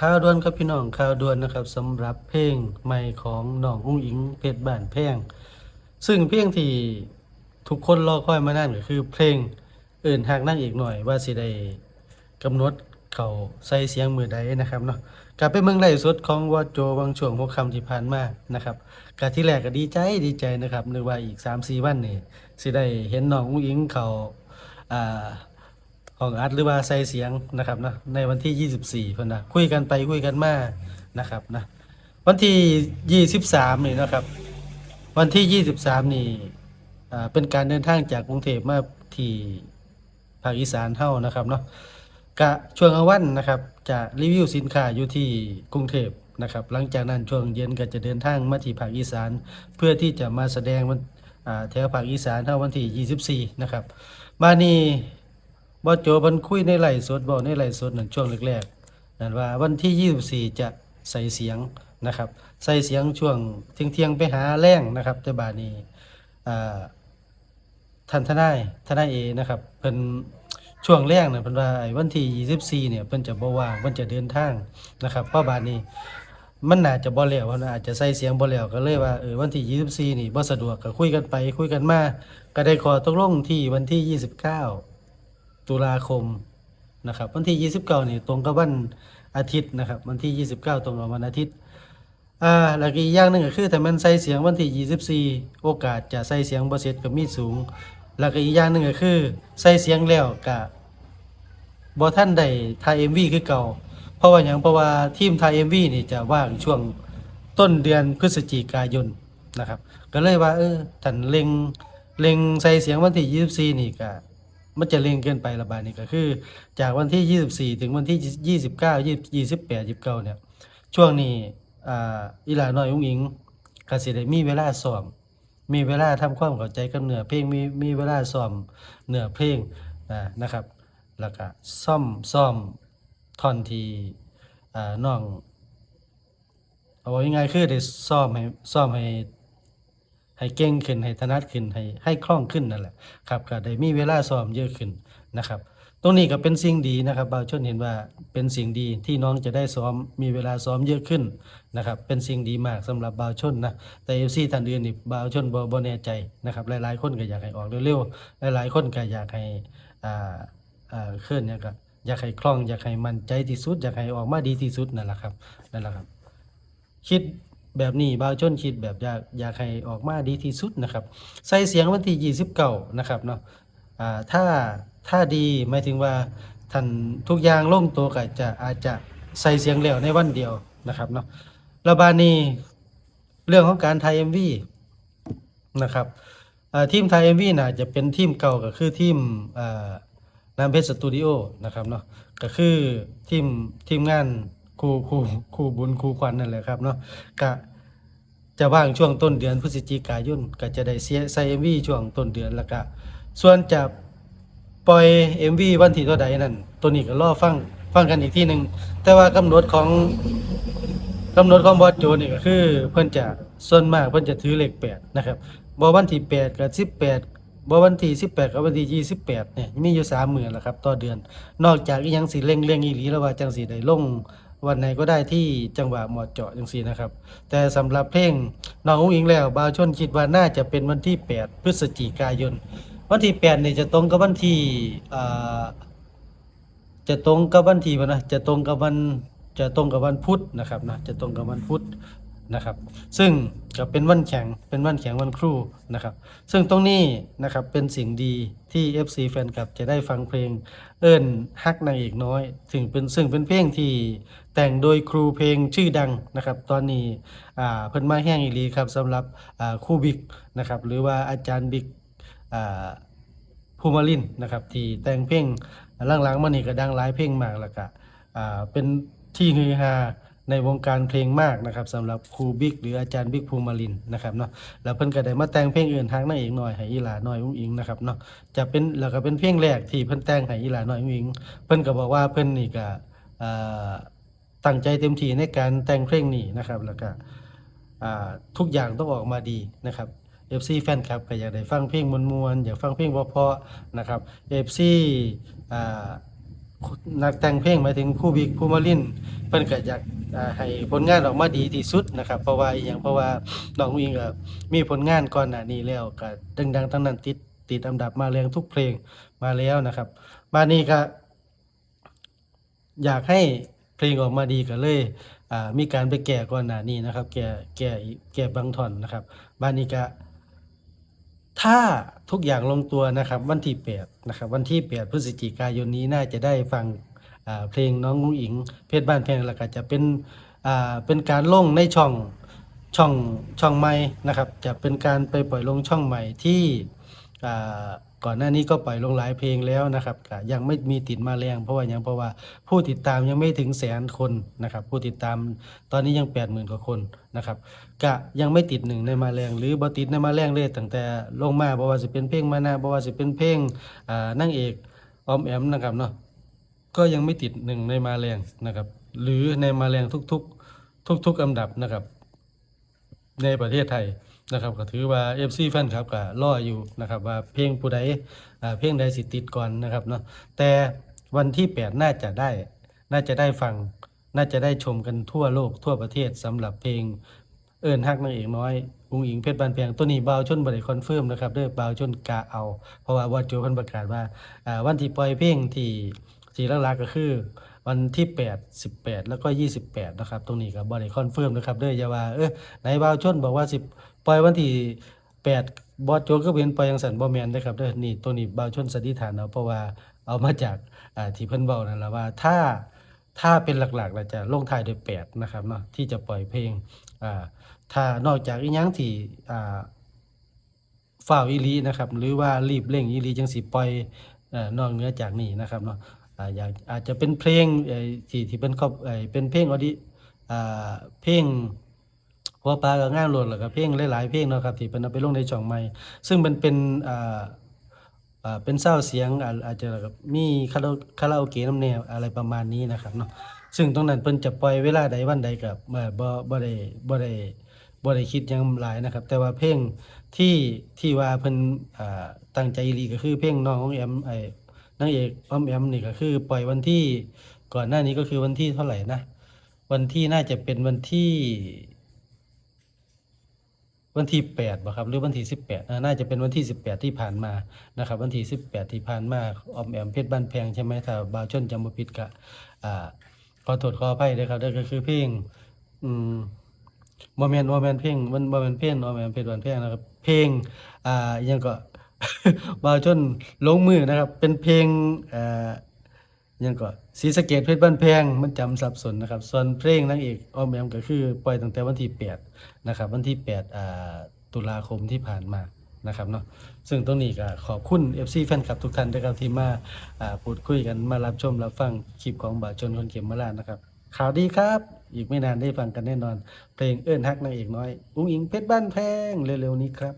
ข่าวด่วนครับพี่น้องข่าวด่วนนะครับสำหรับเพลงใหม่ของน้องอุ้งอิงเพชรบ้านแพงซึ่งเพลงที่ทุกคนรอคอยมานานก็คือเพลงเอื่นหากนั่งอีกหน่อยว่าสิได้กำหนดเขาใส่เสียงมือใดนะครับเนาะกลับไปเมืองไล่สดของวอดโจบางช่วงหัวคำที่ผ่านมานะครับกะที่แรกก็ดีใจดีใจนะครับนึกว่าอีก3-4วันนี่สิได้เห็นน้องอุ้งอิงเขาอ่า ของอัดหรือว่าใส่เสียงนะครับนะในวันที่ 24เพิ่นนะคุยกันไปคุยกันมานะครับนะวันที่ 23 นี่นะครับ วันที่ 23 นี่อ่าเป็นการเดินทางจากกรุงเทพมาที่ภาคอีสานเท่านะครับเนาะกะช่วงกลางวันนะครับจะรีวิวสินค้าอยู่ที่กรุงเทพนะครับ หลังจากนั้นช่วงเย็นก็จะเดินทางมาที่ภาคอีสาน เพื่อที่จะมาแสดงวันแถวภาคอีสานเท่าวันที่ 24 นะครับมานี่ บอโจเพิ่นคุยในไลฟ์สดบอกในไลฟ์สดนั่นช่วงแรกๆนั่นว่าวันที่ 24 จะใส่เสียงนะครับ ใส่เสียงช่วงเที่ยงๆไปหาแรงนะครับแต่บาดนี้ท่านทนายทนายเอนะครับเพิ่นช่วงแรกน่ะเพิ่นว่าไอ้วันที่24เนี่ยเพิ่นจะบ่ว่างเพิ่นจะเดินทางนะครับเพราะบาดนี้มันน่าจะบ่แล้วมันอาจจะใส่เสียงบ่แล้วก็เลยว่าเออวันที่24นี่บ่สะดวกก็คุยกันไปคุยกันมาก็ได้ขอตกลงที่วันที่ 29 ตุลาคมนะครับวันที่ 29นี่ตรงกับวันอาทิตย์นะครับวันที่ 29 ตรงกับวันอาทิตย์อ่าแล้วก็อีกอย่างหนึ่งก็คือถ้ามันใส่เสียงวันที่ 24 โอกาสจะใส่เสียงบ่เสร็จก็มีสูงแล้วก็อีกอย่างหนึ่งก็คือใส่เสียงแล้วก็บ่ทันได้ถ่าย MV คือเก่า เพราะว่าหยังเพราะว่าทีมถ่าย MV นี่จะว่างช่วงต้นเดือนพฤศจิกายนนะครับ ก็เลยว่าเออท่านเล็งเล็งใส่เสียงวันที่ 24 นี่ก็ มันจะเร่งเกินไประบาดนี้ก็คือ จากวันที่ 24 ถึงวันที่ 29 20 28 29เนี่ยช่วงนี้อ่าอีหลาน้อยอุ้งอิงก็สิได้มีเวลาซ้อมมีเวลาทำความเข้าใจกับเนื้อเพลงมีมีเวลาซ้อมเนื้อเพลงอ่านะครับ แล้วก็ซ่อมซ่อมท่อนที่อ่าน้องเอาไว้ง่ายคือได้ซ้อมให้ซ้อมให้ ให้เก่งขึ้นให้ถนัดขึ้นให้ให้คล่องขึ้นนั่นแหละครับก็ได้มีเวลาซ้อมเยอะขึ้นนะครับ ตรงนี้ก็เป็นสิ่งดีนะครับบ่าวชนเห็นว่าเป็นสิ่งดีที่น้องจะได้ซ้อมมีเวลาซ้อมเยอะขึ้นนะครับเป็นสิ่งดีมากสำหรับบ่าวชนนะแต่ FC ท่านอื่นนี่บ่าวชนบ่บ่แน่ใจนะครับหลายๆ คนก็อยากให้ออกเร็วๆหลายๆคนก็อยากให้อ่าอ่าเคลื่อนเนี่ยก็อยากให้คล่องอยากให้มั่นใจที่สุดอยากให้ออกมาดีที่สุดนั่นแหละครับนั่นแหละครับ คิด แบบนี้บาวชนคิดแบบอยากอยากให้ออกมาดีที่สุดนะครับ ใส่เสียงวันที่29นะครับเนาะอ่าถ้าถ้าดีหมายถึงว่าท่านทุกอย่างลงตัวก็จะอาจจะใส่เสียงแล้วในวันเดียวนะครับเนาะแล้วบานีเรื่องของการถ่าย MV นะครับอ่าทีมถ่าย MV น่าจะเป็นทีมเก่าก็คือทีมอ่าน้ำเพชรสตูดิโอนะครับเนาะก็คือทีมทีมงาน ครูครูครูบุญครูควันนั่นแหละครับเนาะก็จะว่างช่วงต้นเดือนพฤศจิกายนก็จะได้เสียใส่ MV ช่วงต้นเดือนแล้วก็ส่วนจะปล่อย MV วันที่เท่าใดนั่นตัวนี้ก็รอฟังฟังกันอีกที่หนึ่งแต่ว่ากำหนดของกำหนดของบอสโจนี่ก็คือ เพิ่อนจะส่วนมากเพิ่อนจะถือเลข8นะครับบ่วันที่8กับ18บ่วันที่18กับวันที่28เนี่ยมีอยู่3มื้อแหละครับ ต่อเดือน นอกจากยังสิเร่งๆอีหลีแล้วว่าจังสิได้ลง วันไหนก็ได้ที่จังหวะเหมาะเจาะจังซี่นะครับ แต่สำหรับเพลงน้องอุ้งอิงแล้วบาวชนคิดว่าน่าจะเป็นวันที่ 8 พฤศจิกายน วันที่8นี่ยจะตรงกับวันที่อ่าจะตรงกับวันที่วันนะจะตรงกับวันจะตรงกับวันพุธนะครับนะจะตรงกับวันพุธ นะครับ ซึ่งจะเป็นวันแข่งเป็นวันแข่งวันครูนะครับ ซึ่งตรงนี้นะครับเป็นสิ่งดีที่ FC แฟนคลับจะได้ฟังเพลงเอิ้นฮักนางเอกน้อยซึ่งเป็นซึ่งเป็นเพลงที่แต่งโดยครูเพลงชื่อดังนะครับ ตอนนี้อ่าเพิ่นมาแห้งอีหลีครับสำหรับอ่าครูบิ๊กนะครับหรือว่าอาจารย์บิ๊กอ่าภูมิลินนะครับที่แต่งเพลงหลังๆมานี่ก็ดังหลายเพลงมากแล้วก็อ่าเป็นที่ฮือฮา ในวงการเพลงมากนะครับสำหรับครูบิ๊กหรืออาจารย์บิ๊กภูมิลินนะครับเนาะแล้วเพิ่นก็ได้มาแต่งเพลงอื่นทางนางเอกหน่อยให้อีหลาน้อยอุ้งอิงนะครับเนาะจะเป็นแล้วก็เป็นเพลงแรกที่เพิ่นแต่งให้อีหลาน้อยอุ้งอิง เพิ่นก็บอกว่าเพิ่นนี่ก็ตั้งใจเต็มที่ในการแต่งเพลงนี้นะครับแล้วก็ทุกอย่างต้องออกมาดีนะครับ FC แฟนคลับก็อยากได้ฟังเพลงมวลๆอยากฟังเพลงเพราะๆนะครับ FC อ่านักแต่งเพลงหมายถึงครู่บิ๊กครูมารินเพิ่นก็อยาก อ่าให้ผลงานออกมาดีที่สุดนะครับ เพราะว่าอหย่างเพราะว่าน้องอุ้งอิงก็มีผลงานก่อนหน้านี้แล้วก็ดังๆทั้งนั้นติดติดอันดับมาแรงทุกเพลงมาแล้วนะครับมานี้ก็อยากให้เพลงออกมาดีก็เลยอ่ามีการไปแก้ก่อนหน้านี้นะครับ แก้แก้แก้บางท่อนนะครับบานนี้ก็ถ้าทุกอย่างลงตัวนะครับ วันที่8นะครับ วันที่8พฤศจิกายนนี้น่าจะได้ฟัง เพลงน้องงุ้งอิง เพชรบ้านแพงแล้วก็จะเป็นเป็นการลงในช่องช่องช่องใหม่นะครับ จะเป็นการไปปล่อยลงช่องใหม่ที่ก่อนหน้านี้ก็ปล่อยลงหลายเพลงแล้วนะครับก็ยังไม่มีติดมาแรงเพราะว่ายังเพราะว่าผู้ติดตามยังไม่ถึงแสนคนนะครับ ผู้ติดตามตอนนี้ยัง80,000กว่าคนนะครับก็ยังไม่ติดหนึ่งในมาแรง หรือบ่ติดในมาแรงเลยตั้งแต่ลงมาบ่ว่าสิเป็นเพลงมานาบ่ว่าสิเป็นเพลงอ่งเอกออมแอมนะครับเนาะ ก็ยังไม่ติดหนึ่งในมาแรงนะครับ หรือในมาแรงทุกๆ ทุกๆอันดับนะครับ ในประเทศไทยนะครับก็ถือว่า FC แฟนครับก็รออยู่นะครับ ว่าเพลงผู้ใดอ่าเพลงใดสิติดก่อนนะครับเนาะแต่วันที่ 8 น่าจะได้ น่าจะได้ฟัง น่าจะได้ชมกันทั่วโลกทั่วประเทศสำหรับเพลงเอิญฮักนางเอกน้อยอุ้งอิงเพชรบานแพงตัวนี้เบาชนบริคอนเฟิร์มนะครับเด้อบาชนกาเอา เพราะว่าวัดโจพันประกาศว่าอ่าวันที่ปล่อยเพลงที่ ที่หลักๆก็คือ วันที่ 8 18 แล้วก็ 28 นะครับ ตรงนี้ก็บ่ได้คอนเฟิร์มนะครับเด้ออย่าว่าเออไหนบาวชนบอกว่าสิปล่อยวันที่ 8 บอสโจก็เป็นปล่อยจังสันบ่แม่นเด้อครับเด้อนี่ตัวนี้บาวชนสันนิษฐานเอาเพราะว่าเอามาจากอ่าที่เพิ่นเว้านั่นล่ะว่าถ้าถ้าเป็นหลักๆเราจะลงท้ายด้วย8นะครับเนาะที่จะปล่อยเพลงอ่าถ้านอกจากอีหยังที่อ่าฝ่าวอีลีนะครับหรือว่ารีบเร่งอีลีจังสิปล่อยอ่อนอกเหนือจากนี้นะครับเนาะ อาอยากอาจจะเป็นเพลงที่ที่เป็นครอบเป็นเพลงอดิอ่าเพลงหัวปลากับงานโหลดแล้วก็เพลงหลายๆเพลงเนาะครับที่เพิ่นเอาไปลงในช่องใหม่ซึ่งมันเป็นเป็นเศร้าเสียงอาจจะมีคาราคาราโอเกะน้ำแนวอะไรประมาณนี้นะครับเนาะซึ่งตรงนั้นเพิ่นจะปล่อยเวลาใดวันใดกับบ่บ่บ่ได้บ่ได้บ่ได้คิดยังหลายนะครับ แต่ว่าเพลงที่ที่ว่าเพิ่นตั้งใจอีลีก็คือเพลงน้องของแอมไอ นางเอกอ้อมแอมนี่ก็คือ ปล่อยวันที่ก่อนหน้านี้ก็คือวันที่เท่าไหร่นะ วันที่น่าจะเป็นวันที่ วันที่8บ่ครับหรือวันที่18อ่าน่าจะเป็นวันที่18ที่ผ่านมานะครับ วันที่18ที่ผ่านมาออมแอมเพชรบ้านแพงใช่ไหมถ้าบาวชนจำบ่ผิดก็อ่าขอโทษขออภัยด้วยครับนั่นก็คือเพลงอืมบ่แม่นบ่แม่นเพลงมันบ่แม่นเพลงออมแอมเพชรบ้านแพงนะครับเพลงอ่ายังก็ บาวชนลงมือนะครับ เป็นเพลงอ่ายังก็ศรีสะเกดเพชรบ้านแพงมันจำสับสนนะครับ ส่วนเพลงนางเอกออมแอมก็คือปล่อยตั้งแต่วันที่8นะครับ วันที่8อ่าตุลาคมที่ผ่านมานะครับเนาะซึ่งตรงนี้ก็ขอบคุณ FC แฟนคลับทุกท่านนะครับที่มาอ่าพูดคุยกันมารับชมรับฟังคลิปของบ่าวชนคนเข็มมาลานะครับ ข่าวดีครับ อีกไม่นานได้ฟังกันแน่นอน เพลงเอิ้นฮักนางเอกน้อย อุ้งอิงเพชรบ้านแพงเร็วๆนี้ครับ